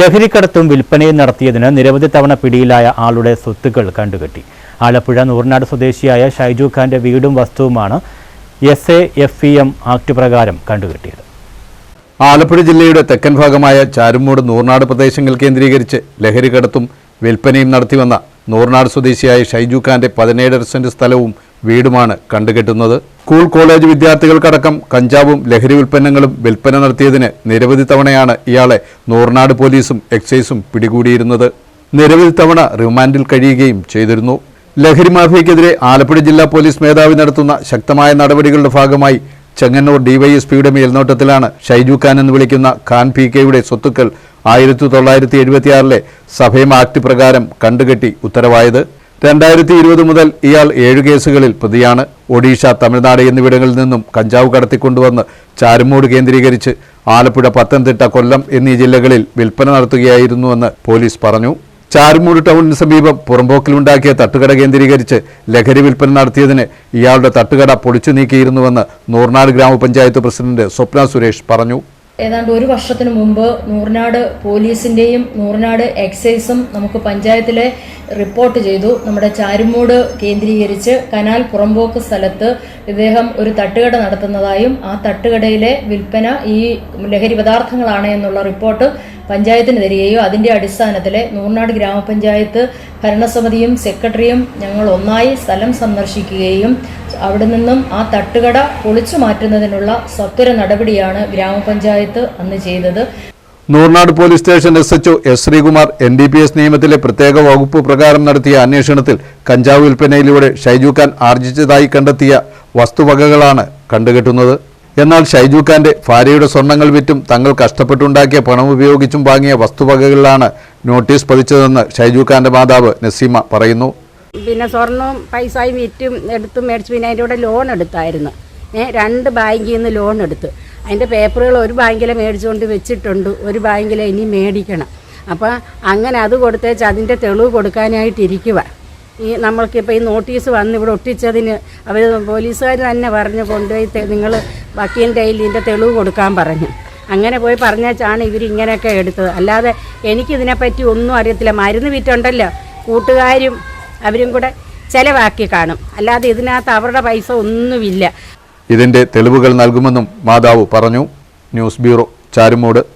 ലഹരിക്കടത്തും വിൽപ്പനയും നടത്തിയതിന് നിരവധി തവണ പിടിയിലായ ആളുടെ സ്വത്തുക്കൾ കണ്ടുകെട്ടി. ആലപ്പുഴ നൂറിനാട് സ്വദേശിയായ ഷൈജു ഖാന്റെ വീടും വസ്തുവുമാണ് S A F E M act പ്രകാരം കണ്ടുകെട്ടിയത്. ആലപ്പുഴ ജില്ലയുടെ തെക്കൻ ഭാഗമായ ചാരുമൂട് നൂറിനാട് പ്രദേശങ്ങൾ കേന്ദ്രീകരിച്ച് ലഹരിക്കടത്തും വിൽപ്പനയും നടത്തിവന്ന നൂറിനാട് സ്വദേശിയായ ഷൈജു ഖാന്റെ പതിനേഴര സെന്റ് സ്ഥലവും വീടുമാണ് കണ്ടുകെട്ടുന്നത്. സ്കൂൾ കോളേജ് വിദ്യാർത്ഥികൾക്കടക്കം കഞ്ചാവും ലഹരി ഉൽപ്പന്നങ്ങളും വിൽപ്പന നടത്തിയതിന് നിരവധി തവണയാണ് ഇയാളെ നൂർനാട് പോലീസും എക്സൈസും പിടികൂടിയിരുന്നത്. നിരവധി തവണ റിമാൻഡിൽ കഴിയുകയും ചെയ്തിരുന്നു. ലഹരി മാഫിയക്കെതിരെ ആലപ്പുഴ ജില്ലാ പോലീസ് മേധാവി നടത്തുന്ന ശക്തമായ നടപടികളുടെ ഭാഗമായി ചെങ്ങന്നൂർ ഡിവൈഎസ്പിയുടെ മേൽനോട്ടത്തിലാണ് ഷൈജു ഖാൻ എന്ന് വിളിക്കുന്ന ഖാൻ പി കെയുടെ സ്വത്തുക്കൾ ആയിരത്തി തൊള്ളായിരത്തി എഴുപത്തിയാറിലെ സഭയം ആക്ട് പ്രകാരം കണ്ടുകെട്ടി ഉത്തരവായത്. രണ്ടായിരത്തി ഇരുപത് മുതൽ ഇയാൾ ഏഴ് കേസുകളിൽ പ്രതിയാണ്. ഒഡീഷ തമിഴ്നാട് എന്നിവിടങ്ങളിൽ നിന്നും കഞ്ചാവ് കടത്തിക്കൊണ്ടുവന്ന് ചാരുമൂട് കേന്ദ്രീകരിച്ച് ആലപ്പുഴ പത്തനംതിട്ട കൊല്ലം എന്നീ ജില്ലകളിൽ വിൽപ്പന നടത്തുകയായിരുന്നുവെന്ന് പോലീസ് പറഞ്ഞു. ചാരുമൂട് ടൗണിന് സമീപം പുറമ്പോക്കിലുണ്ടാക്കിയ തട്ടുകട കേന്ദ്രീകരിച്ച് ലഹരി വിൽപ്പന നടത്തിയതിന് ഇയാളുടെ തട്ടുകട പൊളിച്ചു നീക്കിയിരുന്നുവെന്ന് നൂർനാട് ഗ്രാമപഞ്ചായത്ത് പ്രസിഡന്റ് സ്വപ്ന സുരേഷ് പറഞ്ഞു. ഏതാണ്ട് ഒരു വർഷത്തിന് മുമ്പ് നൂറിനാട് പോലീസിന്റെയും നൂറിനാട് എക്സൈസും നമുക്ക് പഞ്ചായത്തിലെ റിപ്പോർട്ട് ചെയ്തു. നമ്മുടെ ചാരുമൂട് കേന്ദ്രീകരിച്ച് കനാൽ പുറമ്പോക്ക് സ്ഥലത്ത് ഇദ്ദേഹം ഒരു തട്ടുകട നടത്തുന്നതായും ആ തട്ടുകടയിലെ വിൽപ്പന ഈ ലഹരി പദാർത്ഥങ്ങളാണ് എന്നുള്ള റിപ്പോർട്ട് പഞ്ചായത്തിന് തരികയോ അതിന്റെ അടിസ്ഥാനത്തിൽ നൂറിനാട് ഗ്രാമപഞ്ചായത്ത് ഭരണസമിതിയും സെക്രട്ടറിയും ഞങ്ങൾ ഒന്നായി സ്ഥലം സന്ദർശിക്കുകയും അവിടെ നിന്നും ആ തട്ടുകട പൊളിച്ചു മാറ്റുന്നതിനുള്ള സത്വര നടപടിയാണ് ഗ്രാമപഞ്ചായത്ത് അന്ന് ചെയ്തത്. Noornad police station S H O S Sreekumar N D P S നിയമത്തിലെ പ്രത്യേക വകുപ്പ് പ്രകാരം നടത്തിയ അന്വേഷണത്തിൽ കഞ്ചാവ് വിൽപ്പനയിലൂടെ ഷൈജു ഖാൻ ആർജിച്ചതായി കണ്ടെത്തിയ വസ്തുവകകളാണ് കണ്ടുകെട്ടുന്നത്. എന്നാൽ ഷൈജു ഖാന്റെ ഭാര്യയുടെ സ്വർണങ്ങൾ വിറ്റും തങ്ങൾ കഷ്ടപ്പെട്ടുണ്ടാക്കിയ പണം ഉപയോഗിച്ചും വാങ്ങിയ വസ്തുവകകളിലാണ് നോട്ടീസ് പതിച്ചതെന്ന് ഷൈജു ഖാന്റെ മാതാവ് നസീമ പറയുന്നു. പിന്നെ സ്വർണവും പൈസയും വിറ്റും എടുത്തു മേടിച്ച് പിന്നെ അതിന്റെ കൂടെ ലോൺ എടുത്തായിരുന്നു. ഏഹ് രണ്ട് ബാങ്കിൽ നിന്ന് ലോൺ എടുത്ത്. അതിന്റെ പേപ്പറുകൾ ഒരു ബാങ്കിൽ മേടിച്ചുകൊണ്ട് വെച്ചിട്ടുണ്ട്. ഒരു ബാങ്കിൽ ഇനി മേടിക്കണം. അപ്പോൾ അങ്ങനെ അത് കൊടുത്തേച്ച് അതിന്റെ തെളിവ് കൊടുക്കാനായിട്ടിരിക്കുക ഈ നമ്മൾക്കിപ്പോൾ ഈ നോട്ടീസ് വന്ന് ഇവിടെ ഒട്ടിച്ചതിന് അവർ പോലീസുകാർ തന്നെ പറഞ്ഞു കൊണ്ടുപോയി നിങ്ങൾ വക്കീലിന്റെ കയ്യിൽ തെളിവ് കൊടുക്കാൻ പറഞ്ഞു. അങ്ങനെ പോയി പറഞ്ഞാണ് ഇവർ ഇങ്ങനെയൊക്കെ എടുത്തത്. അല്ലാതെ എനിക്കിതിനെപ്പറ്റി ഒന്നും അറിയത്തില്ല. മരുന്ന് വിറ്റുണ്ടല്ലോ. കൂട്ടുകാരും അവരും കൂടെ ചിലവാക്കി കാണും. അല്ലാതെ ഇതിനകത്ത് അവരുടെ പൈസ ഒന്നുമില്ല. ഇതിന്റെ തെളിവുകൾ നൽകുമെന്നും മാതാവ് പറഞ്ഞു. News bureau Charummood.